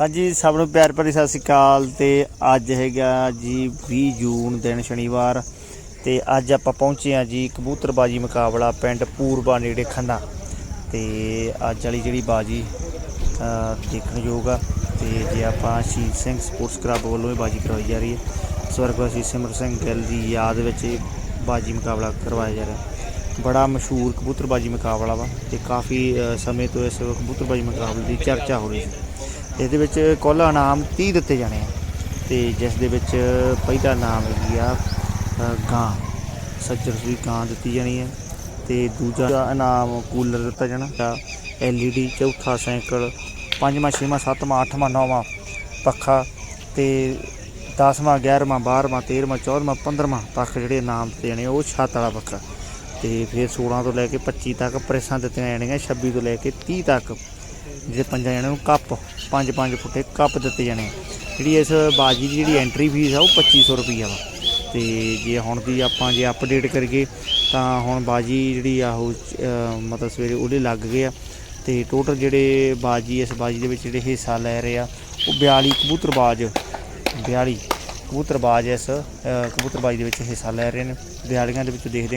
ਹਾਂਜੀ ਸਭ ਨੂੰ ਪਿਆਰ ਭਰੀ ਸਤਿ ਸ਼੍ਰੀ ਅਕਾਲ ਤੇ ਅੱਜ ਹੈਗਾ ਜੀ 20 ਜੂਨ ਦਿਨ ਸ਼ਨੀਵਾਰ ਤੇ ਅੱਜ ਆਪਾਂ ਪਹੁੰਚੇ ਆ ਜੀ ਕਬੂਤਰਬਾਜੀ ਮੁਕਾਬਲਾ ਪਿੰਡ ਪੂਰਬਾ ਨੇੜੇ ਖੰਨਾ ਤੇ ਅੱਜ ਵਾਲੀ ਜਿਹੜੀ ਬਾਜੀ ਅ, ਦੇਖਣ ਯੋਗ ਆ ਤੇ ਜੇ ਆਪਾਂ ਸ਼ਹੀਦ ਸਿੰਘ ਸਪੋਰਟਸ ਕਲੱਬ ਵੱਲੋਂ ਇਹ ਬਾਜੀ ਕਰਵਾਈ ਜਾ ਰਹੀ ਹੈ। ਸਵਰਗਵਾਸੀ ਸਿਮਰ ਸਿੰਘ ਗਿੱਲ ਦੀ ਯਾਦ ਵਿੱਚ ਇਹ ਬਾਜੀ ਮੁਕਾਬਲਾ ਕਰਵਾਇਆ ਜਾ ਰਿਹਾ। ਬੜਾ ਮਸ਼ਹੂਰ ਕਬੂਤਰਬਾਜੀ ਮੁਕਾਬਲਾ ਵਾ ਤੇ ਕਾਫੀ ਸਮੇਂ ਤੋਂ ਇਸ ਕਬੂਤਰਬਾਜੀ ਮੁਕਾਬਲੇ ਦੀ ਚਰਚਾ ਹੋ ਰਹੀ ਸੀ। ਇਹਦੇ ਵਿੱਚ ਕੁੱਲ ਇਨਾਮ 30 ਦਿੱਤੇ ਜਾਣੇ ਆ। ਤੇ ਜਿਸ ਦੇ ਵਿੱਚ ਪਹਿਲਾ ਇਨਾਮ ਹੈਗੀ ਆ ਗਾਂ। ਸੱਜਰ ਸੂਈ ਗਾਂ ਦਿੱਤੀ ਜਾਣੀ ਹੈ ਤੇ ਦੂਜਾ ਇਨਾਮ ਕੂਲਰ ਦਿੱਤਾ ਜਾਣਾ ਐਲਈਡੀ, ਚੌਥਾ ਸਾਈਕਲ, ਪੰਜਵਾਂ, ਛੇਵਾਂ, ਸੱਤਵਾਂ, ਅੱਠਵਾਂ, ਨੌਵਾਂ ਪੱਖਾ ਤੇ 10ਵਾਂ 11ਵਾਂ 12ਵਾਂ 13ਵਾਂ 14ਵਾਂ 15ਵਾਂ ਤੱਕ ਜਿਹੜੇ ਇਨਾਮ ਦਿੱਤੇ ਜਾਣੇ ਉਹ ਛੱਤ ਵਾਲਾ ਪੱਖਾ। ਤੇ ਫਿਰ 16 ਤੋਂ ਲੈ ਕੇ 25 ਤੱਕ ਪ੍ਰੈਸਾਂ ਦਿੱਤੀਆਂ ਜਾਣੀਆਂ 26 ਤੋਂ ਲੈ ਕੇ 30 ਤੱਕ ਜਿਹੜੇ ਪੰਜਾਂ ਜਣਿਆਂ ਨੂੰ ਕੱਪ 5-5 ਫੁੱਟੇ ਕੱਪ ਦਿੱਤੇ ਜਾਣੇ ਆ। ਜਿਹੜੀ ਇਸ ਬਾਜੀ ਦੀ ਜਿਹੜੀ ਐਂਟਰੀ ਫੀਸ ਆ, ਉਹ 2500 ਰੁਪਈਆ ਵਾ। ਤੇ ਜੇ ਹੁਣ ਦੀ ਆਪਾਂ ਜੇ ਅਪਡੇਟ ਕਰੀਏ, ਤਾਂ ਹੁਣ ਬਾਜੀ ਜਿਹੜੀ ਆ, ਉਹ ਮਤਲਬ ਸਵੇਰੇ ਉਹਦੇ ਲੱਗ ਗਏ ਆ। ਤੇ ਟੋਟਲ ਜਿਹੜੇ ਬਾਜੀ, ਇਸ ਬਾਜੀ ਦੇ ਵਿੱਚ ਜਿਹੜੇ ਹਿੱਸਾ ਲੈ ਰਹੇ ਆ, ਉਹ 42 ਕਬੂਤਰਬਾਜ਼ 42 ਕਬੂਤਰਬਾਜ਼ ਇਸ ਕਬੂਤਰਬਾਜੀ ਦੇ ਵਿੱਚ ਹਿੱਸਾ ਲੈ ਰਹੇ ਨੇ। 42 ਦੇ ਵਿੱਚ ਦੇਖਦੇ